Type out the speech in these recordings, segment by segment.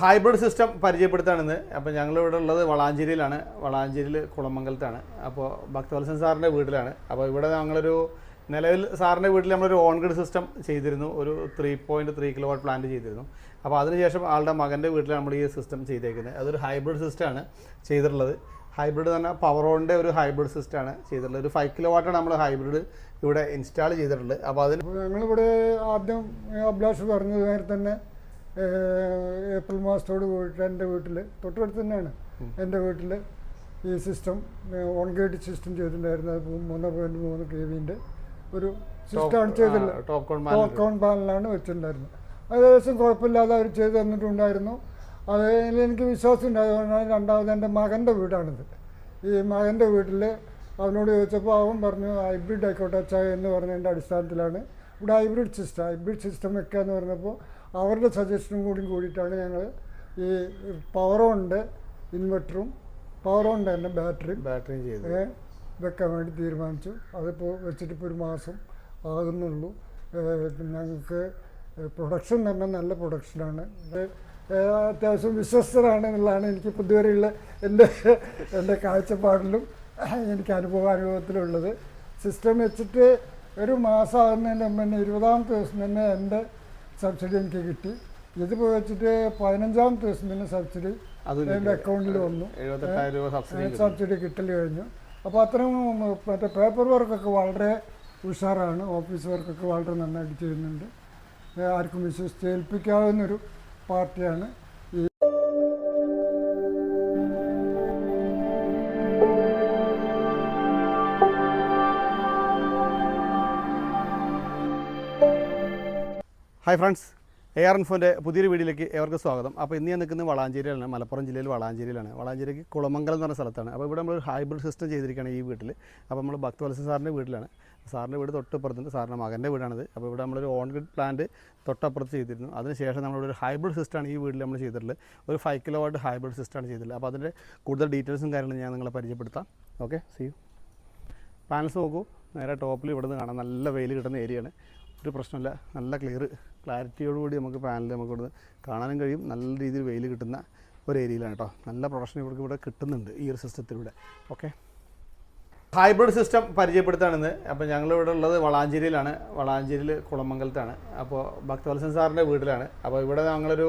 Hybrid system പരിചയപ്പെടുത്താണെന്ന്. അപ്പോൾ ഞങ്ങളിവിടെ ഉള്ളത് വളാഞ്ചേരിയിലാണ്. വളാഞ്ചേരിയിൽ കുളമംഗലത്താണ്. അപ്പോൾ ഭക്തവത്സൻ സാറിന്റെ വീട്ടിലാണ്. അപ്പോൾ ഇവിടെ ഞങ്ങളൊരു നിലവിൽ സാറിന്റെ വീട്ടിൽ നമ്മളൊരു ഓൺ ഗ്രിഡ് സിസ്റ്റം ചെയ്തിരുന്നു. ഒരു three point three kilo watt plant ചെയ്തിരുന്നു അപ്പോൾ അതിനുശേഷം ആളുടെ മകന്റെ വീട്ടിലാണ് നമ്മൾ ഈ സിസ്റ്റം ചെയ്തേക്കുന്നത്. അതൊരു ഹൈബ്രിഡ് സിസ്റ്റമാണ് ചെയ്തിട്ടുള്ളത്. ഹൈബ്രിഡ് തന്നെ പവറോണിന്റെ ഒരു ഹൈബ്രിഡ് സിസ്റ്റമാണ് ചെയ്തിട്ടുള്ളത്. ഒരു ഫൈവ് കിലോ വാട്ടാണ് നമ്മൾ ഹൈബ്രിഡ് ഇവിടെ ഇൻസ്റ്റാൾ ചെയ്തിട്ടുള്ളത്. അപ്പോൾ അതിന് ഞങ്ങളിവിടെ ആദ്യം അഭിലാഷ് പറഞ്ഞത് നേരത്തെ തന്നെ ഏപ്രിൽ മാസത്തോട് പോയിട്ട് എന്റെ വീട്ടിൽ തൊട്ടടുത്ത് തന്നെയാണ് എന്റെ വീട്ടിൽ ഈ സിസ്റ്റം ഓൺ ഗേറ്റ് സിസ്റ്റം ചെയ്തിട്ടുണ്ടായിരുന്നു അത് മൂന്ന് പോയിന്റ് മൂന്ന് കെ വിന്റെ ഒരു സിസ്റ്റമാണ് ചെയ്തില്ല ടോപ്പ് കോൺ പാനലാണ് വെച്ചിട്ടുണ്ടായിരുന്നത്. ഏകദേശം കുഴപ്പമില്ലാതെ അവർ ചെയ്ത് തന്നിട്ടുണ്ടായിരുന്നു. അത് എനിക്ക് വിശ്വാസം ഉണ്ടായതുകൊണ്ടാണ് രണ്ടാമത് എന്റെ മകന്റെ വീടാണിത്. ഈ മകന്റെ വീട്ടിൽ അവനോട് ചോദിച്ചപ്പോൾ അവൻ പറഞ്ഞു ഹൈബ്രിഡ് ആയിക്കോട്ടെ ചായ എന്ന് പറഞ്ഞതിന്റെ അടിസ്ഥാനത്തിലാണ്. ഇവിടെ ഹൈബ്രിഡ് സിസ്റ്റം ഹൈബ്രിഡ് സിസ്റ്റം വെക്കുക എന്ന് പറഞ്ഞപ്പോൾ അവരുടെ സജഷനും കൂടി കൂടിയിട്ടാണ് ഞങ്ങൾ ഈ പവർ ഓണിന്റെ ഇൻവെർട്ടറും പവർ പവറുണ്ട് തന്നെ ബാറ്ററിയും ബാറ്ററിയും ചെയ്തു വെക്കാൻ വേണ്ടി തീരുമാനിച്ചു. അതിപ്പോൾ വെച്ചിട്ടിപ്പോൾ ഒരു മാസം ആകുന്നുള്ളൂ. ഞങ്ങൾക്ക് പ്രൊഡക്ഷൻ തന്നെ നല്ല പ്രൊഡക്ഷനാണ് അത്യാവശ്യം വിശ്വസ്തരാണ് എന്നുള്ളതാണ് എനിക്ക് ഇപ്പോൾ ഇതുവരെയുള്ള എന്റെ എന്റെ കാഴ്ചപ്പാടിലും എനിക്ക് അനുഭവ അനുഭവത്തിലുള്ളത്. സിസ്റ്റം വെച്ചിട്ട് ഒരു മാസം ആകുന്നതിന്റെ മുമ്പ് തന്നെ ഇരുപതാമത്തെ ദിവസം തന്നെ എന്റെ സബ്സിഡി എനിക്ക് കിട്ടി. ഇത് വെച്ചിട്ട് പതിനഞ്ചാം ദിവസം പിന്നെ സബ്സിഡി എന്റെ അക്കൗണ്ടിൽ വന്നു. സബ്സിഡി കിട്ടും. കിട്ടൽ കഴിഞ്ഞു. അപ്പോൾ അത്രയും മറ്റേ പേപ്പർ വർക്കൊക്കെ വളരെ ഉഷാറാണ്. ഓഫീസ് വർക്കൊക്കെ വളരെ നന്നായിട്ട് ചെയ്യുന്നുണ്ട്. ആർക്കും വിശ്വസിച്ച് ഏൽപ്പിക്കാവുന്നൊരു പാർട്ടിയാണ്. ഹായ് ഫ്രണ്ട്സ് എ ആർ ഇൻഫോന്റെ പുതിയൊരു വീഡിയോയിലേക്ക് ഏവർക്ക് സ്വാഗതം. അപ്പോൾ ഇന്ന് ഞാൻ നിൽക്കുന്നത് വളാഞ്ചേരിയിലാണ് മലപ്പുറം ജില്ലയിൽ വളാഞ്ചേരിയിലാണ്. വളാഞ്ചേരിക്ക് കുളമംഗലം എന്ന് പറഞ്ഞ സ്ഥലത്താണ്. അപ്പോൾ ഇവിടെ നമ്മൾ ഹൈബ്രിഡ് സിസ്റ്റം ചെയ്തിരിക്കുകയാണ് ഈ വീട്ടിൽ അപ്പോൾ നമ്മൾ ഭക്തവത്സ സാറിന്റെ വീട്ടിലാണ്. സാറിന്റെ വീട് തൊട്ടപ്പുറത്തുണ്ട് സാറിന്റെ മകന്റെ വീടാണിത്. അപ്പോൾ ഇവിടെ നമ്മളൊരു ഓൺ ഗ്രിഡ് പ്ലാന്റ് തൊട്ടപ്പുറത്ത് ചെയ്തിരുന്നു. അതിനുശേഷം നമ്മളിവിടെ ഒരു ഹൈബ്രിഡ് സിസ്റ്റമാണ് ഈ വീട്ടിൽ നമ്മൾ ചെയ്തിട്ടുള്ളത്. ഒരു ഫൈവ് കിലോ വാട്ട് ഹൈബ്രിഡ് സിസ്റ്റമാണ് ചെയ്തിട്ടുള്ളത്. അപ്പോൾ അതിന്റെ കൂടുതൽ ഡീറ്റെയിൽസും കാര്യങ്ങളും ഞാൻ നിങ്ങളെ പരിചയപ്പെടുത്താം. ഓക്കെ സി യു പാനൽസ് നോക്കൂ. നേരെ ടോപ്പിൽ ഇവിടുന്ന് കാണാം. നല്ല വെയിൽ കിട്ടുന്ന ഏരിയയാണ് ഒരു പ്രശ്നമില്ല. നല്ല ക്ലിയർ ക്ലാരിറ്റിയോടുകൂടി നമുക്ക് പാനൽ നമുക്ക് ഇവിടുന്ന് കാണാനും കഴിയും. നല്ല രീതിയിൽ വെയിൽ കിട്ടുന്ന ഒരു ഏരിയയിലാണ് കേട്ടോ നല്ല പ്രൊഡക്ഷൻ ഇവർക്ക് ഇവിടെ കിട്ടുന്നുണ്ട് ഈ ഒരു സിസ്റ്റത്തിലൂടെ ഓക്കെ ഹൈബ്രിഡ് സിസ്റ്റം പരിചയപ്പെടുത്താണെന്ന് അപ്പോൾ ഞങ്ങളിവിടെ ഉള്ളത് വളാഞ്ചേരിയിലാണ്. വളാഞ്ചേരിയിൽ കുളമംഗലത്താണ്. അപ്പോൾ ഭക്തവത്സൻ സാറിന്റെ വീട്ടിലാണ്. അപ്പോൾ ഇവിടെ ഞങ്ങളൊരു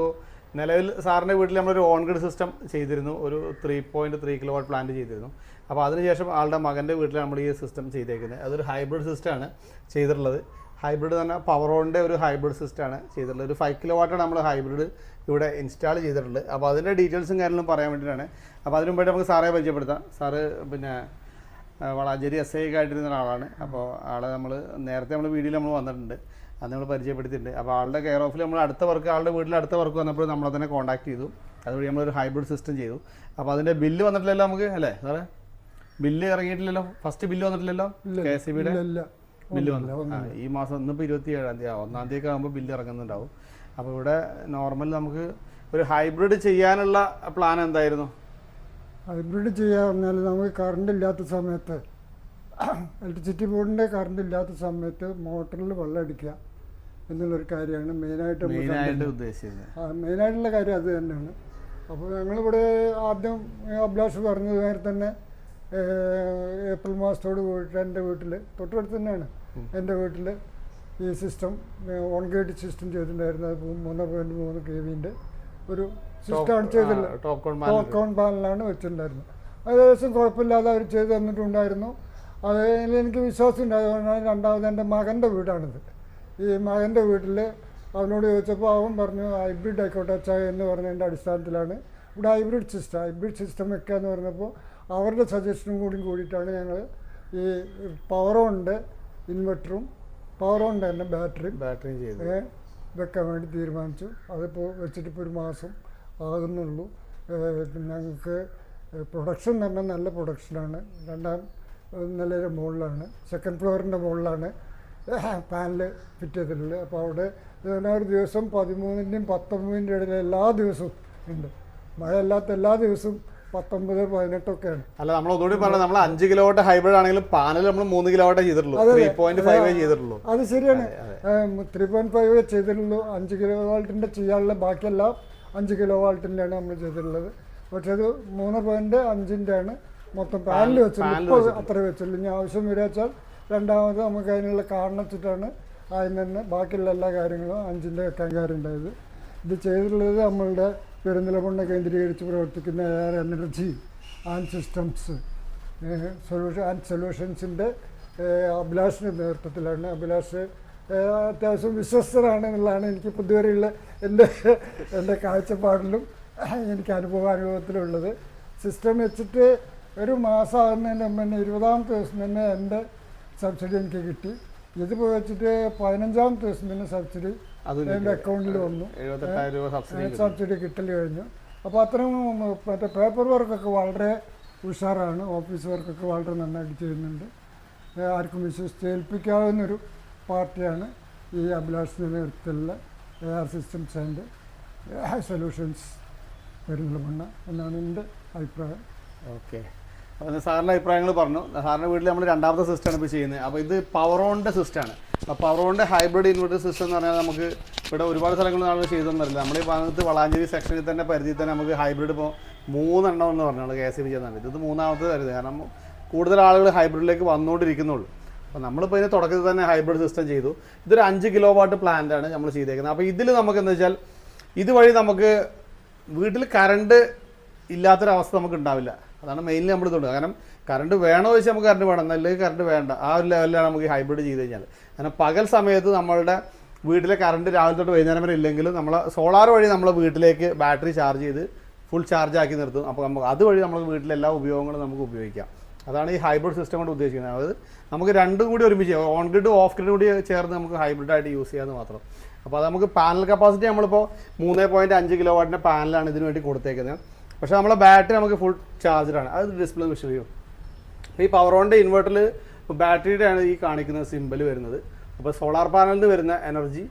നിലവിൽ സാറിന്റെ വീട്ടിൽ നമ്മളൊരു ഓൺ ഗ്രിഡ് സിസ്റ്റം ചെയ്തിരുന്നു. ഒരു three point three kilo watt plant ചെയ്തിരുന്നു. അപ്പോൾ അതിനുശേഷം ആളുടെ മകന്റെ വീട്ടിലാണ് നമ്മൾ ഈ സിസ്റ്റം ചെയ്തേക്കുന്നത്. അതൊരു ഹൈബ്രിഡ് സിസ്റ്റമാണ് ചെയ്തിട്ടുള്ളത്. ഹൈബ്രിഡ് തന്നെ പവറോണിന്റെ ഒരു ഹൈബ്രിഡ് സിസ്റ്റമാണ് ചെയ്തിട്ടുള്ളത്. ഒരു ഫൈവ് കിലോ വാട്ടാണ് നമ്മൾ ഹൈബ്രിഡ് ഇവിടെ ഇൻസ്റ്റാൾ ചെയ്തിട്ടുള്ളത്. അപ്പോൾ അതിന്റെ ഡീറ്റെയിൽസും കാര്യങ്ങളും പറയാൻ വേണ്ടിയിട്ടാണ്. അപ്പോൾ അതിനു മുമ്പായിട്ട് നമുക്ക് സാറെ പരിചയപ്പെടുത്താം. സാറ് പിന്നെ വളാഞ്ചേരി എസ് ഐ ആയിട്ടിരുന്ന ഒരാളാണ്. അപ്പോൾ ആളെ നമ്മൾ നേരത്തെ നമ്മൾ വീഡിയോയിൽ നമ്മൾ വന്നിട്ടുണ്ട്. അത് നമ്മൾ പരിചയപ്പെടുത്തിയിട്ടുണ്ട്. അപ്പോൾ ആളുടെ കെയർ ഓഫിൽ നമ്മൾ അടുത്ത വർക്ക് ആളുടെ വീട്ടിൽ അടുത്ത വർക്ക് വന്നപ്പോൾ നമ്മളെ തന്നെ കോൺടാക്ട് ചെയ്തു. അതുവഴി നമ്മളൊരു ഹൈബ്രിഡ് സിസ്റ്റം ചെയ്തു. അപ്പോൾ അതിന്റെ ബില്ല് വന്നിട്ടില്ലല്ലോ നമുക്ക് അല്ലേ സാറേ? ബില്ല് ഇറങ്ങിയിട്ടില്ലല്ലോ? ഫസ്റ്റ് ബില്ല് വന്നിട്ടില്ലല്ലോ? കെ എസ് സി ബിയുടെ ബില്ല് വന്നു. ഈ മാസം ഇന്നിപ്പോൾ ഇരുപത്തി ഏഴാം തീയതി ഒന്നാം തീയതി ഒക്കെ ആകുമ്പോൾ ബില്ല് ഇറങ്ങുന്നുണ്ടാവും. അപ്പോൾ ഇവിടെ നോർമൽ നമുക്ക് ഒരു ഹൈബ്രിഡ് ചെയ്യാനുള്ള പ്ലാൻ എന്തായിരുന്നു? ഹൈബ്രിഡ് ചെയ്യുക പറഞ്ഞാൽ നമുക്ക് കറണ്ട് ഇല്ലാത്ത സമയത്ത് ഇലക്ട്രിസിറ്റി ബോർഡിന്റെ കറണ്ട് ഇല്ലാത്ത സമയത്ത് മോട്ടറിൽ വെള്ളം അടിക്കുക എന്നുള്ളൊരു കാര്യമാണ് മെയിനായിട്ട് മെയിനായിട്ടുള്ള കാര്യം അത് തന്നെയാണ്. അപ്പോൾ ഞങ്ങളിവിടെ ആദ്യം അഭിലാഷ് പറഞ്ഞത് നേരെ തന്നെ ഏപ്രിൽ മാസത്തോട് പോയിട്ട് എന്റെ വീട്ടിൽ തൊട്ടടുത്ത് തന്നെയാണ്. എന്റെ വീട്ടിൽ ഈ സിസ്റ്റം ഓൺ ഗേറ്റ് സിസ്റ്റം ചെയ്തിട്ടുണ്ടായിരുന്നു. അത് മൂന്ന് പോയിന്റ് മൂന്ന് കെ വിന്റെ ഒരു സിസ്റ്റമാണ് ചെയ്തില്ല ടോപ്പ് കോൺ ടോക്കൺ പാനലാണ് വെച്ചിട്ടുണ്ടായിരുന്നത്. ഏകദേശം കുഴപ്പമില്ലാതെ അവർ ചെയ്ത് തന്നിട്ടുണ്ടായിരുന്നു അത് എനിക്ക് വിശ്വാസം ഉണ്ടായതുകൊണ്ടാണ് രണ്ടാമത് എന്റെ മകന്റെ വീടാണിത്. ഈ മകന്റെ വീട്ടിൽ അവനോട് ചോദിച്ചപ്പോൾ അവൻ പറഞ്ഞു ഹൈബ്രിഡ് ആയിക്കോട്ടെ അച്ഛാ എന്ന് പറഞ്ഞതിന്റെ അടിസ്ഥാനത്തിലാണ് ഇവിടെ ഹൈബ്രിഡ് സിസ്റ്റം ഹൈബ്രിഡ് സിസ്റ്റം വെക്കുക എന്ന് പറഞ്ഞപ്പോൾ അവരുടെ സജഷനും കൂടി കൂടിയിട്ടാണ് ഞങ്ങൾ ഈ പവറുണ്ട് ഇൻവെർട്ടറും പവർ ഓൺ തന്നെ ബാറ്ററിയും ബാറ്ററിയും ചെയ്തു. വെക്കാൻ വേണ്ടി തീരുമാനിച്ചു. അതിപ്പോൾ വെച്ചിട്ടിപ്പോൾ ഒരു മാസം ആകുന്നുള്ളൂ. ഞങ്ങൾക്ക് പ്രൊഡക്ഷൻ തന്നെ നല്ല പ്രൊഡക്ഷനാണ് രണ്ടാം നിലയുടെ മുകളിലാണ്. സെക്കൻഡ് ഫ്ലോറിന്റെ മുകളിലാണ് പാനൽ ഫിറ്റ് ചെയ്തിട്ടുള്ളത്. അപ്പോൾ അവിടെ ഒരു ദിവസം പതിമൂന്നിന്റെയും പത്തൊമ്പതിന്റെ ഇടയിൽ എല്ലാ ദിവസവും ഉണ്ട്. മഴയല്ലാത്ത എല്ലാ ദിവസവും പത്തൊമ്പത് പതിനെട്ടൊക്കെയാണ്. അല്ല നമ്മൾ ഒന്നുകൂടി പറഞ്ഞത് നമ്മൾ അഞ്ച് കിലോ വാട്ട് ഹൈബ്രിഡ് ആണെങ്കിലും പാനൽ നമ്മൾ മൂന്ന് കിലോ വാട്ടേ ചെയ്തിട്ടുള്ളൂ ത്രീ പോയിന്റ് ഫൈവ് ചെയ്തിട്ടുള്ളൂ. അത് ശരിയാണ്. ത്രീ പോയിന്റ് ഫൈവ് ചെയ്തിട്ടുള്ളൂ. അഞ്ച് കിലോ വാൾട്ടിന്റെ ചെയ്യാനുള്ള ബാക്കിയെല്ലാം അഞ്ച് കിലോ വാൾട്ടിന്റെയാണ് നമ്മൾ ചെയ്തിട്ടുള്ളത്. പക്ഷേ അത് മൂന്ന് പോയിന്റ് അഞ്ചിന്റെ ആണ് മൊത്തം പാനൽ വെച്ചുള്ളൂ. അത്ര വെച്ചുള്ളൂ. ഇനി ആവശ്യം വരിക വെച്ചാൽ രണ്ടാമത് നമുക്ക് അതിനുള്ള കാരണച്ചിട്ടാണ് അതിന് തന്നെ ബാക്കിയുള്ള എല്ലാ കാര്യങ്ങളും അഞ്ചിന്റെ വെക്കാൻ കാര്യം ഉണ്ടായത്. ഇത് ചെയ്തിട്ടുള്ളത് നമ്മളുടെ പെരുന്തലമണ്ണ കേന്ദ്രീകരിച്ച് പ്രവർത്തിക്കുന്ന air energy and systems solution and സൊല്യൂഷൻസിന്റെ അഭിലാഷിന്റെ നേതൃത്വത്തിലാണ്. അഭിലാഷ് അത്യാവശ്യം വിശ്വസ്തരാണ് എന്നുള്ളതാണ് എനിക്ക് പൊതുവരെയുള്ള എന്റെ എന്റെ കാഴ്ചപ്പാടിലും എനിക്ക് അനുഭവ അനുഭവത്തിലുള്ളത്. സിസ്റ്റം വെച്ചിട്ട് ഒരു മാസം ആകുന്നതിന് മുമ്പ് തന്നെ ഇരുപതാമത്തെ ദിവസം തന്നെ എന്റെ സബ്സിഡി എനിക്ക് കിട്ടി. ഇത് വെച്ചിട്ട് പതിനഞ്ചാം ദിവസം തന്നെ സബ്സിഡി എന്റെ അക്കൗണ്ടിൽ വന്നു. സബ്സിഡി കിട്ടും. കിട്ടൽ കഴിഞ്ഞു. അപ്പോൾ അത്രയും മറ്റേ പേപ്പർ വർക്കൊക്കെ വളരെ ഉഷാറാണ്. ഓഫീസ് വർക്കൊക്കെ വളരെ നന്നായിട്ട് ചെയ്യുന്നുണ്ട്. ആർക്കും വിശ്വസിച്ച് ഏൽപ്പിക്കാവുന്നൊരു പാർട്ടിയാണ് ഈ അഭിലാഷിന്റെ നേതൃത്വത്തിലുള്ള A R systems and solutions Perinthalmanna എന്നാണ് എന്റെ അഭിപ്രായം. ഓക്കെ സാറിന്റെ അഭിപ്രായങ്ങൾ പറഞ്ഞു. സാറിന്റെ വീട്ടിൽ നമ്മൾ രണ്ടാമത്തെ സിസ്റ്റമാണ് ഇപ്പോൾ ചെയ്യുന്നത്. അപ്പോൾ ഇത് പവറോണിന്റെ സിസ്റ്റമാണ് അപ്പോൾ പവറോണിന്റെ ഹൈബ്രിഡ് ഇൻവെർട്ടർ സിസ്റ്റം എന്ന് പറഞ്ഞാൽ നമുക്ക് ഇവിടെ ഒരുപാട് സ്ഥലങ്ങളിൽ നമ്മൾ ചെയ്തെന്നറിയില്ല നമ്മൾ ഈ ഭാഗത്ത് വളാഞ്ചേരി സെക്ഷനിൽ തന്നെ പരിധിയിൽ തന്നെ നമുക്ക് ഹൈബ്രിഡ് ഇപ്പോൾ മൂന്നെണ്ണം എന്ന് പറഞ്ഞാൽ കെ എസ് ബി ചെയ്യുന്നുണ്ട് ഇത് മൂന്നാമത്തെ തരുത് കാരണം കൂടുതൽ ആളുകൾ ഹൈബ്രിഡിലേക്ക് വന്നുകൊണ്ടിരിക്കുന്നുള്ളൂ അപ്പോൾ നമ്മളിപ്പോൾ ഇതിന് തുടക്കത്തിൽ തന്നെ ഹൈബ്രിഡ് സിസ്റ്റം ചെയ്തു. ഇതൊരു അഞ്ച് കിലോ വാട്ട് പ്ലാന്റാണ് നമ്മൾ ചെയ്തേക്കുന്നത്. അപ്പോൾ ഇതിൽ നമുക്ക് എന്താ വെച്ചാൽ ഇതുവഴി നമുക്ക് വീട്ടിൽ കറണ്ട് ഇല്ലാത്തൊരവസ്ഥ നമുക്ക് ഉണ്ടാവില്ല. അതാണ് മെയിൻലി നമ്മൾ ഇതുണ്ട് കാരണം കറണ്ട് വേണോ വെച്ചാൽ നമുക്ക് കറണ്ട് വേണം. അല്ലെങ്കിൽ കറണ്ട് വേണ്ട. ആ ഒരു ലെവലിലാണ് നമുക്ക് ഹൈബ്രിഡ് ചെയ്ത് കഴിഞ്ഞാൽ കാരണം പകൽ സമയത്ത് നമ്മളുടെ വീട്ടിലെ കറണ്ട് രാവിലെ തൊട്ട് വൈകുന്നേരം വരെ ഇല്ലെങ്കിലും നമ്മൾ സോളാർ വഴി നമ്മളെ വീട്ടിലേക്ക് ബാറ്ററി ചാർജ് ചെയ്ത് ഫുൾ ചാർജ് ആക്കി നിർത്തും. അപ്പോൾ നമുക്ക് അതുവഴി നമ്മൾ വീട്ടിലെ എല്ലാ ഉപയോഗങ്ങളും നമുക്ക് ഉപയോഗിക്കാം. അതാണ് ഈ ഹൈബ്രിഡ് സിസ്റ്റം കൊണ്ട് ഉദ്ദേശിക്കുന്നത്. അതായത് നമുക്ക് രണ്ടും കൂടി ഒരുമിച്ച് ഓൺ ഗ്രിഡ് ഓഫ് ഗ്രിഡ് കൂടി ചേർന്ന് നമുക്ക് ഹൈബ്രിഡായിട്ട് യൂസ് ചെയ്യാമെന്ന് മാത്രം. അപ്പോൾ അത് നമുക്ക് പാനൽ കപ്പാസിറ്റി നമ്മളിപ്പോൾ മൂന്ന് പോയിന്റ് അഞ്ച് കിലോ വാട്ടിന്റെ പാനലാണ് ഇതിനു വേണ്ടി കൊടുത്തേക്കുന്നത്. പക്ഷേ നമ്മളെ ബാറ്ററി നമുക്ക് ഫുൾ ചാർജറാണ് അത് ഡിസ്പ്ലേ വിഷ് ചെയ്യും. ഈ പവർ ഓണിന്റെ ഇൻവെർട്ടറിൽ ബാറ്ററിയുടെ ആണ് ഈ കാണിക്കുന്ന സിമ്പിൾ വരുന്നത്. അപ്പോൾ സോളാർ പാനലിൽ നിന്ന് വരുന്ന എനർജി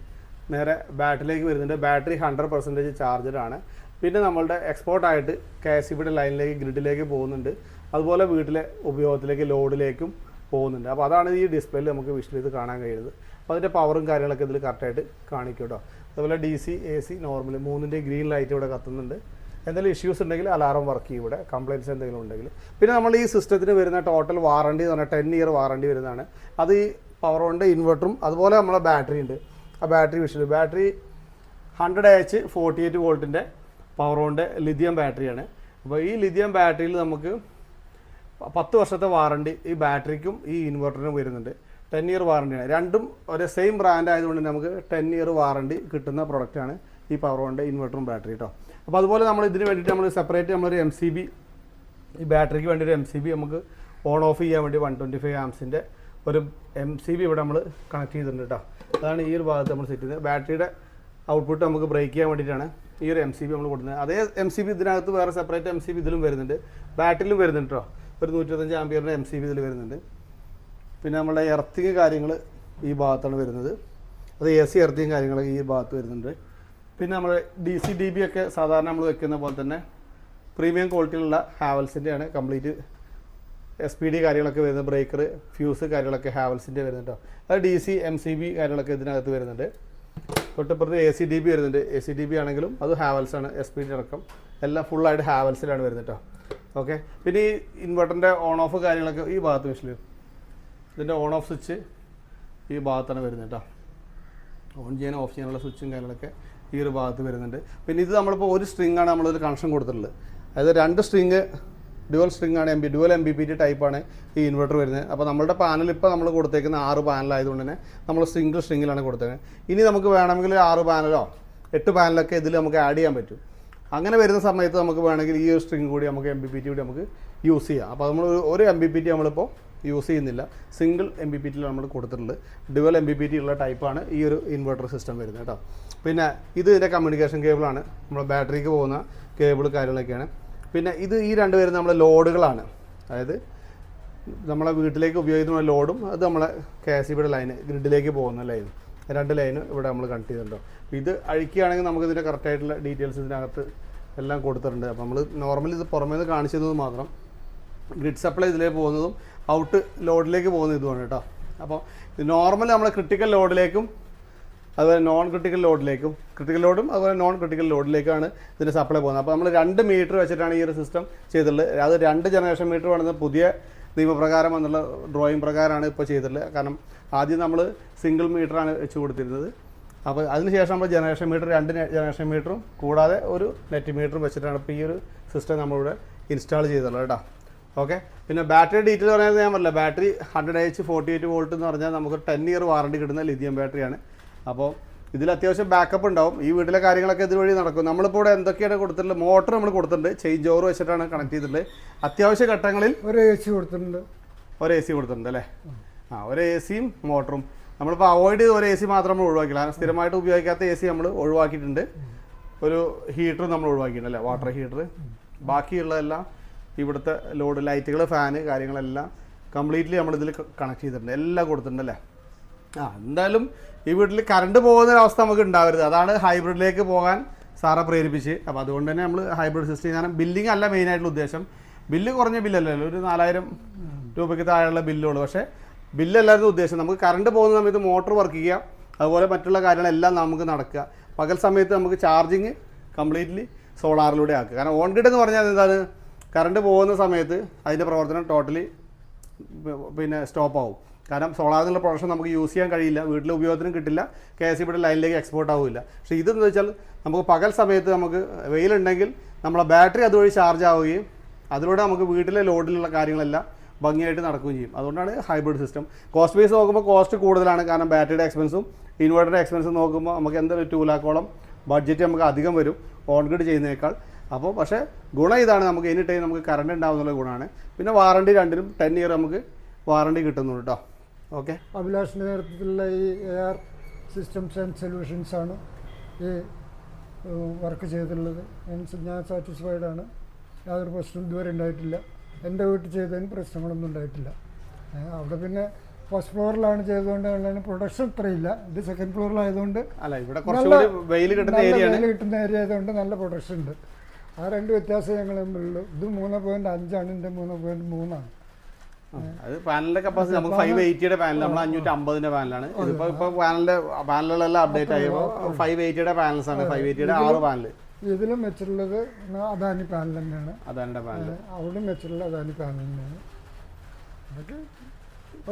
നേരെ ബാറ്ററിയിലേക്ക് വരുന്നുണ്ട്. ബാറ്ററി ഹൺഡ്രഡ് പെർസെന്റേജ് ചാർജറാണ് പിന്നെ നമ്മളുടെ എക്സ്പോർട്ടായിട്ട് കെ എസ് സിബിയുടെ ലൈനിലേക്ക് ഗ്രിഡിലേക്ക് പോകുന്നുണ്ട്. അതുപോലെ വീട്ടിലെ ഉപയോഗത്തിലേക്ക് ലോഡിലേക്കും പോകുന്നുണ്ട്. അപ്പോൾ അതാണ് ഈ ഡിസ്പ്ലേയിൽ നമുക്ക് വിഷ്വൽ ചെയ്ത് കാണാൻ കഴിയുന്നത്. അപ്പോൾ അതിന്റെ പവറും കാര്യങ്ങളൊക്കെ ഇതിൽ കറക്റ്റായിട്ട് കാണിക്കും കേട്ടോ അതുപോലെ D C A C normal മൂന്നിന്റെ ഗ്രീൻ ലൈറ്റ് ഇവിടെ കത്തുന്നുണ്ട്. എന്തെങ്കിലും ഇഷ്യൂസ് ഉണ്ടെങ്കിൽ അലാറം വർക്ക് ചെയ്യും ഇവിടെ. കംപ്ലയിൻസ് എന്തെങ്കിലും ഉണ്ടെങ്കിൽ. പിന്നെ നമ്മൾ ഈ സിസ്റ്റത്തിന് വരുന്ന ടോട്ടൽ വാറണ്ടി എന്ന് പറഞ്ഞാൽ ടെൻ ഇയർ വാറണ്ടി വരുന്നതാണ്. അത് ഈ പവർ കൊണ്ട് ഇൻവെർട്ടറും അതുപോലെ നമ്മളെ ബാറ്ററി ഉണ്ട്. ആ ബാറ്ററി വിഷയം battery hundred H forty eight വോൾട്ടിന്റെ power കൊണ്ട് ലിഥിയം ബാറ്ററിയാണ് അപ്പോൾ ഈ ലിഥിയം ബാറ്ററിയിൽ നമുക്ക് പത്ത് വർഷത്തെ വാറണ്ടി ഈ ബാറ്ററിക്കും ഈ ഇൻവെർട്ടറിനും വരുന്നുണ്ട്. ടെൻ ഇയർ വാറണ്ടിയാണ് രണ്ടും ഒരേ സെയിം ബ്രാൻഡ് ആയതുകൊണ്ട് നമുക്ക് ടെൻ ഇയർ വാറണ്ടി കിട്ടുന്ന പ്രൊഡക്റ്റാണ് ഈ പവർ കൊണ്ട് ഇൻവെർട്ടറും ബാറ്ററി കേട്ടോ അപ്പോൾ അതുപോലെ നമ്മൾ ഇതിന് വേണ്ടിയിട്ട് നമ്മൾ സെപ്പറേറ്റ് നമ്മളൊരു എം സി ബി ഈ ബാറ്ററിക്ക് വേണ്ടി ഒരു എം സി ബി നമുക്ക് ഓൺ ഓഫ് ചെയ്യാൻ വേണ്ടി വൺ ട്വന്റി ഫൈവ് ആംസിന്റെ ഒരു എം സി ബി ഇവിടെ നമ്മൾ കണക്ട് ചെയ്തിട്ടുണ്ട് കേട്ടോ അതാണ് ഈ ഒരു ഭാഗത്ത് നമ്മൾ സെറ്റ് ചെയ്യുന്നത്. ബാറ്ററിയുടെ ഔട്ട്പുട്ട് നമുക്ക് ബ്രേക്ക് ചെയ്യാൻ വേണ്ടിയിട്ടാണ് ഈ ഒരു എം സി ബി നമ്മൾ കൊടുക്കുന്നത്. അതേ എം സി ബി ഇതിനകത്ത് വേറെ സെപ്പറേറ്റ് എം സി ബി ഇതിലും വരുന്നുണ്ട്. ബാറ്ററിയിലും വരുന്നുണ്ട് കേട്ടോ ഒരു നൂറ്റിരുപത്തഞ്ച് ആംബിയറിന്റെ എം സി ബി ഇതിൽ വരുന്നുണ്ട്. പിന്നെ നമ്മുടെ എർത്തിങ് കാര്യങ്ങൾ ഈ ഭാഗത്താണ് വരുന്നത്. അത് എ സി എർത്തിങ് കാര്യങ്ങളൊക്കെ ഈ ഭാഗത്ത് വരുന്നുണ്ട്. പിന്നെ നമ്മൾ ഡി സി ഡി ബി ഒക്കെ സാധാരണ നമ്മൾ വെക്കുന്ന പോലെ തന്നെ പ്രീമിയം ക്വാളിറ്റിയിലുള്ള ഹാവൽസിന്റെയാണ് കംപ്ലീറ്റ് എസ് പി ഡി കാര്യങ്ങളൊക്കെ വരുന്നത് ബ്രേക്കർ ഫ്യൂസ് കാര്യങ്ങളൊക്കെ ഹാവൽസിന്റെ വരുന്നുണ്ട് അത് D C M C B കാര്യങ്ങളൊക്കെ ഇതിനകത്ത് വരുന്നുണ്ട്. തൊട്ടപ്പുറത്ത് എ സി ഡി ബി വരുന്നുണ്ട്. എ സി ഡി ബി ആണെങ്കിലും അത് ഹാവൽസ് ആണ് എസ് പി ഡി അടക്കം. എല്ലാം ഫുള്ളായിട്ട് ഹാവൽസിലാണ് വരുന്നത് കേട്ടോ ഓക്കെ പിന്നെ ഈ ഇൻവെർട്ടറിന്റെ ഓൺ ഓഫ് കാര്യങ്ങളൊക്കെ ഈ ഭാഗത്ത് വിഷയം ഇതിന്റെ ഓൺ ഓഫ് സ്വിച്ച് ഈ ഭാഗത്താണ് വരുന്നത് കേട്ടോ ഓൺ ചെയ്യാനും ഓഫ് ചെയ്യാനുള്ള സ്വിച്ചും കാര്യങ്ങളൊക്കെ. ഈ ഒരു ഭാഗത്ത് വരുന്നുണ്ട്. പിന്നെ ഇത് നമ്മളിപ്പോൾ ഒരു സ്ട്രിങ്ങാണ് നമ്മളൊരു കണക്ഷൻ കൊടുത്തിട്ടുള്ളത്. അതായത് രണ്ട് സ്ട്രിങ് ഡ്യുവൽ സ്ട്രിങ് ആണ് M B dual M B P T ടൈപ്പാണ് ഈ ഇൻവെർട്ടർ വരുന്നത്. അപ്പോൾ നമ്മുടെ പാനൽ ഇപ്പോൾ നമ്മൾ കൊടുത്തേക്കുന്ന ആറ് പാനലായതുകൊണ്ട് തന്നെ നമ്മൾ സിംഗിൾ സ്ട്രിങ്ങിലാണ് കൊടുത്തേക്കുന്നത്. ഇനി നമുക്ക് വേണമെങ്കിൽ ആറ് പാനലോ എട്ട് പാനലൊക്കെ ഇതിൽ നമുക്ക് ആഡ് ചെയ്യാൻ പറ്റും. അങ്ങനെ വരുന്ന സമയത്ത് നമുക്ക് വേണമെങ്കിൽ ഈ ഒരു സ്ട്രിങ് കൂടി നമുക്ക് എം ബി പി ടി കൂടി നമുക്ക് യൂസ് ചെയ്യാം. അപ്പോൾ നമ്മൾ ഒരു- എം ബി പി ടി നമ്മളിപ്പോൾ യൂസ് ചെയ്യുന്നില്ല. സിംഗിൾ എം ബി പി ടിയിൽ നമ്മൾ കൊടുത്തിട്ടുള്ളത്. Dual M B P T ഉള്ള ടൈപ്പാണ് ഈ ഒരു ഇൻവെർട്ടർ സിസ്റ്റം വരുന്നത് കേട്ടോ. പിന്നെ ഇത് ഇതിന്റെ കമ്മ്യൂണിക്കേഷൻ കേബിളാണ് നമ്മുടെ ബാറ്ററിക്ക് പോകുന്ന കേബിൾ കാര്യങ്ങളൊക്കെയാണ്. പിന്നെ ഇത് ഈ രണ്ട് പേരും നമ്മുടെ ലോഡുകളാണ്. അതായത് നമ്മളെ വീട്ടിലേക്ക് ഉപയോഗിക്കുന്ന ലോഡും അത് നമ്മളെ കെ എസ് ബിയുടെ ലൈന് ഗ്രിഡിലേക്ക് പോകുന്ന ലൈൻ രണ്ട് ലൈന് ഇവിടെ നമ്മൾ കണക്ട് ചെയ്തിട്ടുണ്ടോ? ഇത് അഴിക്കുകയാണെങ്കിൽ നമുക്ക് ഇതിന്റെ കറക്റ്റായിട്ടുള്ള ഡീറ്റെയിൽസ് ഇതിനകത്ത് എല്ലാം കൊടുത്തിട്ടുണ്ട്. അപ്പോൾ നമ്മൾ നോർമലി ഇത് പുറമേ നിന്ന് കാണിച്ചത് മാത്രം. ഗ്രിഡ് സപ്ലൈ ഇതിലേക്ക് പോകുന്നതും ഔട്ട് ലോഡിലേക്ക് പോകുന്ന ഇതുമാണ് കേട്ടോ. അപ്പോൾ നോർമൽ നമ്മൾ ക്രിട്ടിക്കൽ ലോഡിലേക്കും അതുപോലെ നോൺ ക്രിട്ടിക്കൽ ലോഡിലേക്കും ക്രിട്ടിക്കൽ ലോഡും അതുപോലെ നോൺ ക്രിട്ടിക്കൽ ലോഡിലേക്കാണ് ഇതിന്റെ സപ്ലൈ പോകുന്നത്. അപ്പോൾ നമ്മൾ രണ്ട് മീറ്റർ വെച്ചിട്ടാണ് ഈ ഒരു സിസ്റ്റം ചെയ്തിട്ടുള്ളത്. അത് രണ്ട് ജനറേഷൻ മീറ്റർ വേണമെന്ന് പുതിയ നിയമപ്രകാരം എന്നുള്ള ഡ്രോയിങ് പ്രകാരമാണ് ഇപ്പോൾ ചെയ്തിട്ടുള്ളത്. കാരണം ആദ്യം നമ്മൾ സിംഗിൾ മീറ്ററാണ് വെച്ച് കൊടുത്തിരുന്നത്. അപ്പോൾ അതിനുശേഷം നമ്മൾ ജനറേഷൻ മീറ്റർ രണ്ട് ജനറേഷൻ മീറ്ററും കൂടാതെ ഒരു നെറ്റ് മീറ്ററും വെച്ചിട്ടാണ് ഇപ്പോൾ ഈ ഒരു സിസ്റ്റം നമ്മളിവിടെ ഇൻസ്റ്റാൾ ചെയ്തിട്ടുള്ളത് കേട്ടോ. ഓക്കെ പിന്നെ ബാറ്ററി ഡീറ്റെയിൽ പറയുന്നത് ഞാൻ പറഞ്ഞില്ല battery hundred H forty eight volt എന്ന് പറഞ്ഞാൽ നമുക്ക് ടെൻ ഇയർ വാറണ്ടി കിട്ടുന്ന ലിഥിയം ബാറ്ററിയാണ് അപ്പോൾ ഇതിൽ അത്യാവശ്യം ബാക്കപ്പ് ഉണ്ടാവും. ഈ വീട്ടിലെ കാര്യങ്ങളൊക്കെ ഇതുവഴി നടക്കും. നമ്മളിപ്പോൾ ഇവിടെ എന്തൊക്കെയാണ് കൊടുത്തിട്ടുള്ളത്? മോട്ടർ നമ്മൾ കൊടുത്തിട്ടുണ്ട്. ചെയിൻ ഓവർ വെച്ചിട്ടാണ് കണക്ട് ചെയ്തിട്ടുള്ളത്. അത്യാവശ്യ ഘട്ടങ്ങളിൽ ഒരു എ സി കൊടുത്തിട്ടുണ്ട്. ഒരു എ സി കൊടുത്തിട്ടുണ്ട് അല്ലേ? ആ ഒരു എ സിയും മോട്ടറും. നമ്മളിപ്പോൾ അവോയ്ഡ് ചെയ്ത് ഒരു എ സി മാത്രം നമ്മൾ ഒഴിവാക്കില്ല. കാരണം സ്ഥിരമായിട്ട് ഉപയോഗിക്കാത്ത എ സി നമ്മൾ ഒഴിവാക്കിയിട്ടുണ്ട്. ഒരു ഹീറ്റർ നമ്മൾ ഒഴിവാക്കിയിട്ടുണ്ട് അല്ലേ? വാട്ടർ ഹീറ്റർ ബാക്കിയുള്ളതെല്ലാം ഇവിടുത്തെ ലോഡ് ലൈറ്റുകൾ ഫാന് കാര്യങ്ങളെല്ലാം കംപ്ലീറ്റ്ലി നമ്മളിതിൽ കണക്ട് ചെയ്തിട്ടുണ്ട്. എല്ലാം കൊടുത്തിട്ടുണ്ട് അല്ലേ? ആ എന്തായാലും ഈ വീട്ടിൽ കറണ്ട് പോകുന്ന ഒരു അവസ്ഥ നമുക്ക് ഉണ്ടാവരുത്. അതാണ് ഹൈബ്രിഡിലേക്ക് പോകാൻ സാറെ പ്രേരിപ്പിച്ച്. അപ്പോൾ അതുകൊണ്ട് തന്നെ നമ്മൾ ഹൈബ്രിഡ് സിസ്റ്റം കാരണം ബില്ലിംഗ് അല്ല മെയിൻ ആയിട്ടുള്ള ഉദ്ദേശം. ബില്ല് കുറഞ്ഞ ബില്ലല്ലല്ലോ ഒരു നാലായിരം രൂപയ്ക്ക് താഴെയുള്ള ബില്ലുള്ളൂ പക്ഷേ ബില്ലല്ലായിരുന്നു ഉദ്ദേശം നമുക്ക് കറണ്ട് പോകുന്ന സമയത്ത് മോട്ടോർ വർക്ക് ചെയ്യുക അതുപോലെ മറ്റുള്ള കാര്യങ്ങളെല്ലാം നമുക്ക് നടക്കുക. പകൽ സമയത്ത് നമുക്ക് ചാർജിങ് കംപ്ലീറ്റ്ലി സോളാറിലൂടെ ആക്കുക. കാരണം ഓൺ ഗ്രിഡ് എന്ന് പറഞ്ഞാൽ എന്താണ്? കറണ്ട് പോകുന്ന സമയത്ത് അതിന്റെ പ്രവർത്തനം ടോട്ടലി പിന്നെ സ്റ്റോപ്പ് ആവും. കാരണം സോളാറിൽ നിന്നുള്ള പ്രൊഡക്ഷൻ നമുക്ക് യൂസ് ചെയ്യാൻ കഴിയില്ല. വീട്ടിലെ ഉപയോഗത്തിനും കിട്ടില്ല. കെ എസ് ഇവിടെ ലൈനിലേക്ക് എക്സ്പോർട്ട് ആവില്ല. പക്ഷേ ഇതെന്ന് വെച്ചാൽ നമുക്ക് പകൽ സമയത്ത് നമുക്ക് വെയിലുണ്ടെങ്കിൽ നമ്മളെ ബാറ്ററി അതുവഴി ചാർജ് ആവുകയും അതിലൂടെ നമുക്ക് വീട്ടിലെ ലോഡിലുള്ള കാര്യങ്ങളെല്ലാം ഭംഗിയായിട്ട് നടക്കുകയും ചെയ്യും. അതുകൊണ്ടാണ് ഹൈബ്രിഡ് സിസ്റ്റം കോസ്റ്റ് ബേസ് നോക്കുമ്പോൾ കോസ്റ്റ് കൂടുതലാണ്. കാരണം ബാറ്ററിയുടെ എക്സ്പെൻസും ഇൻവേർട്ടറുടെ എക്സ്പെൻസും നോക്കുമ്പോൾ നമുക്ക് എന്തായാലും ടു ലാക്കോളം ബഡ്ജറ്റ് നമുക്ക് അധികം വരും ഓൺ ഗ്രിഡ് ചെയ്യുന്നതിനേക്കാൾ. അപ്പോൾ പക്ഷേ ഗുണം ഇതാണ്. നമുക്ക് എനി ടൈം നമുക്ക് കറണ്ട് ഉണ്ടാവുന്നുള്ള ഗുണമാണ്. പിന്നെ വാറണ്ടി രണ്ടിനും ടെൻ ഇയർ നമുക്ക് വാറണ്ടി കിട്ടുന്നുണ്ട് കേട്ടോ ഓക്കെ അഭിലാഷിന്റെ നേതൃത്വത്തിലുള്ള ഈ A R systems and solutions ആണ് ഈ വർക്ക് ചെയ്തിട്ടുള്ളത്. ഞാൻ- ഞാൻ സാറ്റിസ്ഫൈഡ് ആണ്. യാതൊരു പ്രശ്നവും ഇതുവരെ ഉണ്ടായിട്ടില്ല. എന്റെ വീട്ടിൽ ചെയ്തതിന് പ്രശ്നങ്ങളൊന്നും ഉണ്ടായിട്ടില്ല. അവിടെ പിന്നെ ഫസ്റ്റ് ഫ്ലോറിലാണ് ചെയ്തുകൊണ്ട് പ്രൊഡക്ഷൻ ഇത്രയില്ല. ഇത് സെക്കൻഡ് ഫ്ലോറിലായതുകൊണ്ട് അല്ല ഇവിടെ വെയിൽ കിട്ടുന്ന ഏരിയ കിട്ടുന്ന ഏരിയ ആയതുകൊണ്ട് നല്ല പ്രൊഡക്ഷൻ ഉണ്ട്. ആ രണ്ട് വ്യത്യാസം ഞങ്ങൾ തമ്മിലുള്ളൂ. ഇത് മൂന്ന് പോയിന്റ് അഞ്ചാണ് എന്റെ മൂന്ന് പോയിന്റ് മൂന്നാണ്. അത് പാനലിന്റെ കപ്പാസിറ്റി നമുക്ക് ഫൈവ് എയ്റ്റിയുടെ പാനൽ നമ്മൾ അഞ്ഞൂറ്റി അമ്പതിന്റെ പാനലാണ്. ഇതിപ്പോ ഇപ്പൊ പാനലിന്റെ പാനലുകളെല്ലാം അപ്ഡേറ്റ് ആയപ്പോൾ ഫൈവ് എയ്റ്റിയുടെ പാനൽസ് ആണ് ഫൈവ് എയ്റ്റിയുടെ ആറ് പാനൽ ഇതിലും വെച്ചിട്ടുള്ളത് അദാനി പാനൽ തന്നെയാണ്. അദാനിയുടെ പാനൽ. അവിടെ വെച്ചിട്ടുള്ള അദാനി പാനൽ തന്നെയാണ്. അതൊക്കെ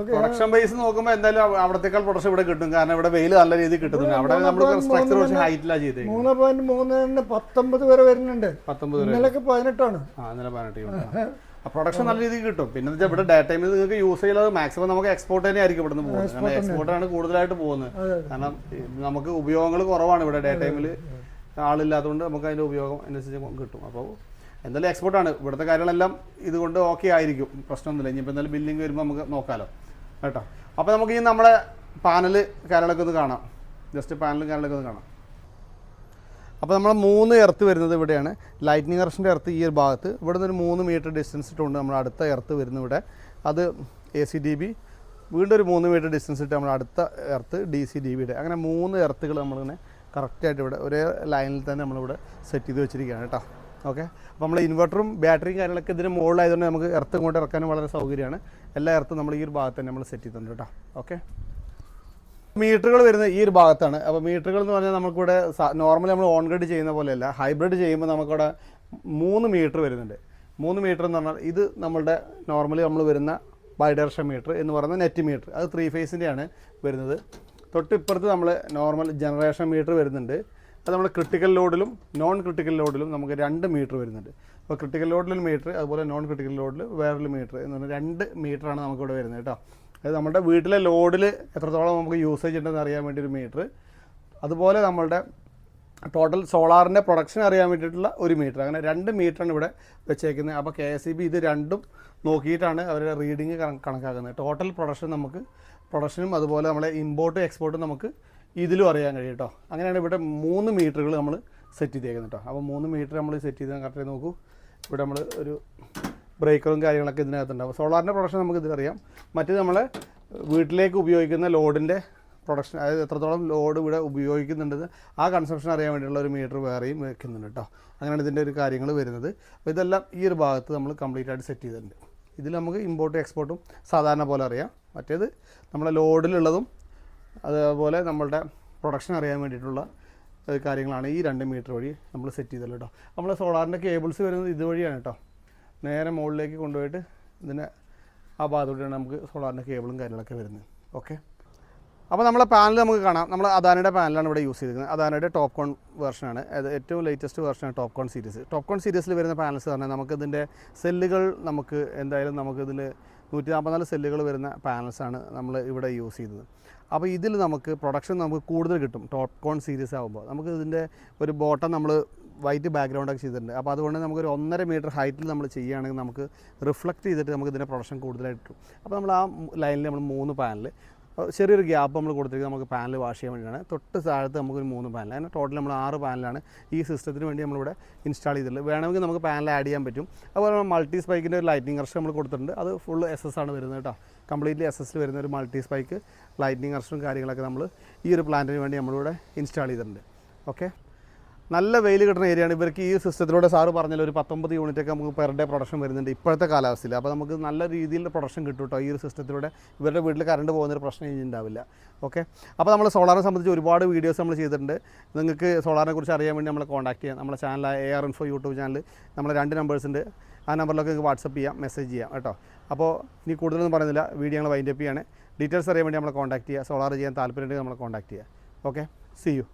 പ്രൊഡക്ഷൻ ബേസ് നോക്കുമ്പോൾ എന്തായാലും അവ- അവിടത്തേക്കാൾ പ്രൊഡക്ഷൻ ഇവിടെ കിട്ടും. കാരണം ഇവിടെ വെയിൽ നല്ല രീതിയിൽ കിട്ടുന്നുണ്ട്. അവിടെ നമ്മൾ സ്ട്രക്ചർ കുറച്ച് ഹൈറ്റിലാണ് ചെയ്തത് മൂന്ന് പോയിന്റ് മൂന്ന് പത്തൊമ്പത് വരെ വരുന്നുണ്ട്. പത്തൊമ്പത് പതിനെട്ടാണ്. ആ ഇന്നലെ പതിനെട്ട് പ്രൊഡക്ഷൻ നല്ല രീതിയിൽ കിട്ടും. പിന്നെ വെച്ചാൽ ഇവിടെ ഡേ ടൈമിൽ നിങ്ങൾക്ക് യൂസ് ചെയ്യുന്നത് മാക്സിമം നമുക്ക് എക്സ്പോർട്ട് തന്നെ ആയിരിക്കും ഇവിടുന്ന് പോകുന്നത്. കാരണം എക്സ്പോർട്ടാണ് കൂടുതലായിട്ട് പോകുന്നത്. കാരണം നമുക്ക് ഉപയോഗങ്ങൾ കുറവാണ് ഇവിടെ ഡേ ടൈമിൽ ആളില്ലാത്തതുകൊണ്ട് നമുക്ക് അതിന്റെ ഉപയോഗം അനുസരിച്ച് കിട്ടും. അപ്പോൾ എന്തായാലും എക്സ്പോർട്ടാണ് ഇവിടുത്തെ കാര്യങ്ങളെല്ലാം ഇതുകൊണ്ട് ഓക്കെ ആയിരിക്കും. പ്രശ്നമൊന്നുമില്ല. ഇനിയിപ്പോൾ എന്തായാലും ബില്ലിംഗ് വരുമ്പോൾ നമുക്ക് നോക്കാമല്ലോ കേട്ടോ? അപ്പോൾ നമുക്ക് ഈ നമ്മളെ പാനൽ കാര്യങ്ങളൊക്കെ ഒന്ന് കാണാം. ജസ്റ്റ് പാനലും കാര്യങ്ങളൊക്കെ ഒന്ന് കാണാം. അപ്പോൾ നമ്മൾ മൂന്ന് എർത്ത് വരുന്നത് ഇവിടെയാണ്. ലൈറ്റ്നിങ് എർഷിന്റെ എർത്ത് ഈ ഒരു ഭാഗത്ത്. ഇവിടെ നിന്ന് ഒരു മൂന്ന് മീറ്റർ ഡിസ്റ്റൻസ് ഇട്ടുകൊണ്ട് നമ്മൾ അടുത്ത എർത്ത് വരുന്നു ഇവിടെ. അത് എ സി ഡി ബി വീണ്ടും ഒരു മൂന്ന് മീറ്റർ ഡിസ്റ്റൻസ് ഇട്ട് നമ്മൾ അടുത്ത എർത്ത് ഡി സി ഡി ബിയുടെ അങ്ങനെ മൂന്ന് എർത്തുകൾ നമ്മളിങ്ങനെ കറക്റ്റായിട്ട് ഇവിടെ ഒരേ ലൈനിൽ തന്നെ നമ്മളിവിടെ സെറ്റ് ചെയ്ത് വെച്ചിരിക്കുകയാണ് കേട്ടോ. ഓക്കെ അപ്പോൾ നമ്മൾ ഇൻവെർട്ടറും ബാറ്ററിയും കാര്യങ്ങളൊക്കെ ഇതിന് മുകളിലായതുകൊണ്ട് നമുക്ക് എർത്ത് ഇങ്ങോട്ട് ഇറക്കാനും വളരെ സൗകര്യമാണ്. എല്ലാ എർത്തും നമ്മൾ ഈ ഒരു ഭാഗത്ത് തന്നെ നമ്മൾ സെറ്റ് ചെയ്തിട്ടുണ്ട് കേട്ടോ. ഓക്കെ മീറ്ററുകൾ വരുന്ന ഈ ഒരു ഭാഗത്താണ്. അപ്പോൾ മീറ്ററുകൾ എന്ന് പറഞ്ഞാൽ നമുക്കിവിടെ നോർമലി നമ്മൾ ഓൺ ഗ്രേഡ് ചെയ്യുന്ന പോലെയല്ല ഹൈബ്രിഡ് ചെയ്യുമ്പോൾ നമുക്കിവിടെ മൂന്ന് മീറ്റർ വരുന്നുണ്ട്. മൂന്ന് മീറ്റർ എന്ന് പറഞ്ഞാൽ ഇത് നമ്മളുടെ നോർമലി നമ്മൾ വരുന്ന ബൈഡയറക്ഷൻ മീറ്റർ എന്ന് പറയുന്ന നെറ്റ് മീറ്റർ അത് ത്രീ ഫേസിന്റെയാണ് വരുന്നത്. തൊട്ടിപ്പുറത്ത് നമ്മൾ നോർമൽ ജനറേഷൻ മീറ്റർ വരുന്നുണ്ട്. അത് നമ്മൾ ക്രിട്ടിക്കൽ ലോഡിലും നോൺ ക്രിട്ടിക്കൽ ലോഡിലും നമുക്ക് രണ്ട് മീറ്റർ വരുന്നുണ്ട്. അപ്പോൾ ക്രിട്ടിക്കൽ ലോഡിൽ മീറ്റർ അതുപോലെ നോൺ ക്രിട്ടിക്കൽ ലോഡിൽ വേറൊരു മീറ്റർ എന്ന് പറഞ്ഞാൽ രണ്ട് മീറ്ററാണ് നമുക്കിവിടെ വരുന്നത് കേട്ടോ. അത് നമ്മുടെ വീട്ടിലെ ലോഡിൽ എത്രത്തോളം നമുക്ക് യൂസേജ് ഉണ്ടെന്ന് അറിയാൻ വേണ്ടി ഒരു മീറ്റർ അതുപോലെ നമ്മളുടെ ടോട്ടൽ സോളാറിന്റെ പ്രൊഡക്ഷൻ അറിയാൻ വേണ്ടിയിട്ടുള്ള ഒരു മീറ്റർ അങ്ങനെ രണ്ട് മീറ്ററാണ് ഇവിടെ വെച്ചേക്കുന്നത്. അപ്പോൾ കെ എസ് ഇത് രണ്ടും നോക്കിയിട്ടാണ് അവരുടെ റീഡിങ് കണക്കാക്കുന്നത്. ടോട്ടൽ പ്രൊഡക്ഷൻ നമുക്ക് പ്രൊഡക്ഷനും അതുപോലെ നമ്മളെ ഇമ്പോർട്ടും എക്സ്പോർട്ടും നമുക്ക് ഇതിലും അറിയാൻ കഴിയും കേട്ടോ അങ്ങനെയാണ് ഇവിടെ മൂന്ന് മീറ്ററുകൾ നമ്മൾ സെറ്റ് ചെയ്തേക്കുന്നത് കേട്ടോ അപ്പോൾ മൂന്ന് മീറ്റർ നമ്മൾ സെറ്റ് ചെയ്ത് കറക്റ്റ് നോക്കൂ. ഇവിടെ നമ്മൾ ഒരു ബ്രേക്കറും കാര്യങ്ങളൊക്കെ ഇതിനകത്തുണ്ടാവും. സോളാറിന്റെ പ്രൊഡക്ഷൻ നമുക്ക് ഇതിലറിയാം. മറ്റ് നമ്മൾ വീട്ടിലേക്ക് ഉപയോഗിക്കുന്ന ലോഡിന്റെ പ്രൊഡക്ഷൻ അതായത് എത്രത്തോളം ലോഡ് ഇവിടെ ഉപയോഗിക്കുന്നുണ്ടെന്ന് ആ കൺസംഷൻ അറിയാൻ വേണ്ടിയുള്ള ഒരു മീറ്റർ വേറെയും വെക്കുന്നുണ്ട് കേട്ടോ അങ്ങനെയാണ് ഇതിന്റെ ഒരു കാര്യങ്ങൾ വരുന്നത്. അപ്പോൾ ഇതെല്ലാം ഈ ഒരു ഭാഗത്ത് നമ്മൾ കംപ്ലീറ്റ് ആയിട്ട് സെറ്റ് ചെയ്തിട്ടുണ്ട്. ഇതിൽ നമുക്ക് ഇമ്പോർട്ടും എക്സ്പോർട്ടും സാധാരണ പോലെ അറിയാം. മറ്റേത് നമ്മളെ ലോഡിലുള്ളതും അതേപോലെ നമ്മളുടെ പ്രൊഡക്ഷൻ അറിയാൻ വേണ്ടിയിട്ടുള്ള കാര്യങ്ങളാണ് ഈ രണ്ട് മീറ്റർ വഴി നമ്മൾ സെറ്റ് ചെയ്തല്ലോ കേട്ടോ നമ്മൾ സോളാറിന്റെ കേബിൾസ് വരുന്നത് ഇതുവഴിയാണ് കേട്ടോ നേരെ മുകളിലേക്ക് കൊണ്ടുപോയിട്ട് ഇതിനെ ആ ഭാഗത്തോടെയാണ് നമുക്ക് സോളാറിന്റെ കേബിളും കാര്യങ്ങളൊക്കെ വരുന്നത്. ഓക്കെ അപ്പോൾ നമ്മളെ പാനൽ നമുക്ക് കാണാം. നമ്മൾ അദാനയുടെ പാനലാണ് ഇവിടെ യൂസ് ചെയ്തിരിക്കുന്നത്. അദാനയുടെ ടോപ്പ് കോൺ വെർഷനാണ് അത് ഏറ്റവും latest വെർഷനാണ് top con series top con സീരീസിൽ വരുന്ന പാനൽസ് പറഞ്ഞാൽ നമുക്ക് ഇതിന്റെ സെല്ലുകൾ നമുക്ക് എന്തായാലും നമുക്കിതിൽ നൂറ്റി നാൽപ്പത്തിനാല് സെല്ലുകൾ വരുന്ന പാനൽസാണ് നമ്മൾ ഇവിടെ യൂസ് ചെയ്തത്. അപ്പോൾ ഇതിൽ നമുക്ക് പ്രൊഡക്ഷൻ നമുക്ക് കൂടുതൽ കിട്ടും. ടോപ്പ് കോൺ സീരീസ് ആകുമ്പോൾ നമുക്ക് ഇതിന്റെ ഒരു ബോട്ടം നമ്മൾ വൈറ്റ് ബാക്ക്ഗ്രൗണ്ടൊക്കെ ചെയ്തിട്ടുണ്ട്. അപ്പോൾ അതുകൊണ്ട് നമുക്കൊരു ഒന്നര മീറ്റർ ഹൈറ്റിൽ നമ്മൾ ചെയ്യുകയാണെങ്കിൽ നമുക്ക് റിഫ്ലക്റ്റ് ചെയ്തിട്ട് നമുക്ക് ഇതിന്റെ പ്രൊഡക്ഷൻ കൂടുതലായിട്ട് കിട്ടും. അപ്പോൾ നമ്മൾ ആ ലൈനിൽ നമ്മൾ മൂന്ന് പാനൽ ചെറിയൊരു ഗ്യാപ്പ് നമ്മൾ കൊടുത്തിരിക്കുന്നത് നമുക്ക് പാനൽ വാഷ് ചെയ്യാൻ വേണ്ടിയാണ്. തൊട്ട് താഴത്ത് നമുക്കൊരു മൂന്ന് പാനൽ അതിന് ടോട്ടൽ നമ്മൾ ആറ് പാനലാണ് ഈ സിസ്റ്റത്തിന് വേണ്ടി നമ്മളിവിടെ ഇൻസ്റ്റാൾ ചെയ്തിട്ടുള്ളത്. വേണമെങ്കിൽ നമുക്ക് പാനൽ ആഡ് ചെയ്യാൻ പറ്റും. അതുപോലെ മൾട്ടി സ്പൈക്കിന്റെ ഒരു ലൈറ്റിംഗ് അർഷ് നമ്മൾ കൊടുത്തിട്ടുണ്ട്. അത് ഫുൾ എസ് എസ് ആണ് വരുന്നത് കേട്ടോ. കംപ്ലീറ്റ്ലി എസ് എസ് വരുന്ന ഒരു മൾട്ടി സ്പൈക്ക് ലൈറ്റിംഗ് അർഷും കാര്യങ്ങളൊക്കെ നമ്മൾ ഈ ഒരു പ്ലാന്റിന് വേണ്ടി നമ്മളിവിടെ ഇൻസ്റ്റാൾ ചെയ്തിട്ടുണ്ട്. ഓക്കെ നല്ല വെയിൽ കിട്ടുന്ന ഏരിയയാണ്. ഇവർക്ക് ഈ സിസ്റ്റത്തിലൂടെ സാറ് പറഞ്ഞാൽ ഒരു പത്തൊമ്പത് യൂണിറ്റൊക്കെ നമുക്ക് പെർ ഡേ പ്രൊഡക്ഷൻ വരുന്നുണ്ട് ഇപ്പോഴത്തെ കാലാവസ്ഥയിൽ. അപ്പോൾ നമുക്ക് നല്ല രീതിയിൽ പ്രൊഡക്ഷൻ കിട്ടും കേട്ടോ ഈ ഒരു സിസ്റ്റത്തിലൂടെ. ഇവരുടെ വീട്ടിൽ കറണ്ട് പോകുന്നൊരു പ്രശ്നം ഇനി ഉണ്ടാവില്ല. ഓക്കെ അപ്പോൾ നമ്മൾ സോളാറിനെ സംബന്ധിച്ച് ഒരുപാട് വീഡിയോസ് നമ്മൾ ചെയ്തിട്ടുണ്ട്. നിങ്ങൾക്ക് സോളാറിനെ കുറിച്ച് അറിയാൻ വേണ്ടി നമ്മളെ കോൺടാക്ട് ചെയ്യാം. നമ്മുടെ channel A R info YouTube channel നമ്മളെ രണ്ട് നമ്പേഴ്സ് ഉണ്ട്. ആ നമ്പറിലൊക്കെ നിങ്ങൾക്ക് വാട്സപ്പ് ചെയ്യാം മെസ്സേജ് ചെയ്യാം കേട്ടോ. അപ്പോൾ ഇനി കൂടുതലൊന്നും പറയുന്നില്ല. വീഡിയോ ഞങ്ങൾ വൈൻഡപ്പ് ചെയ്യാണ്. ഡീറ്റെയിൽസ് അറിയാൻ വേണ്ടി നമ്മളെ കോൺടാക്ട് ചെയ്യുക. സോളാർ ചെയ്യാൻ താല്പര്യമുണ്ടെങ്കിൽ നമ്മളെ കോൺടാക്ട് ചെയ്യുക. Okay C U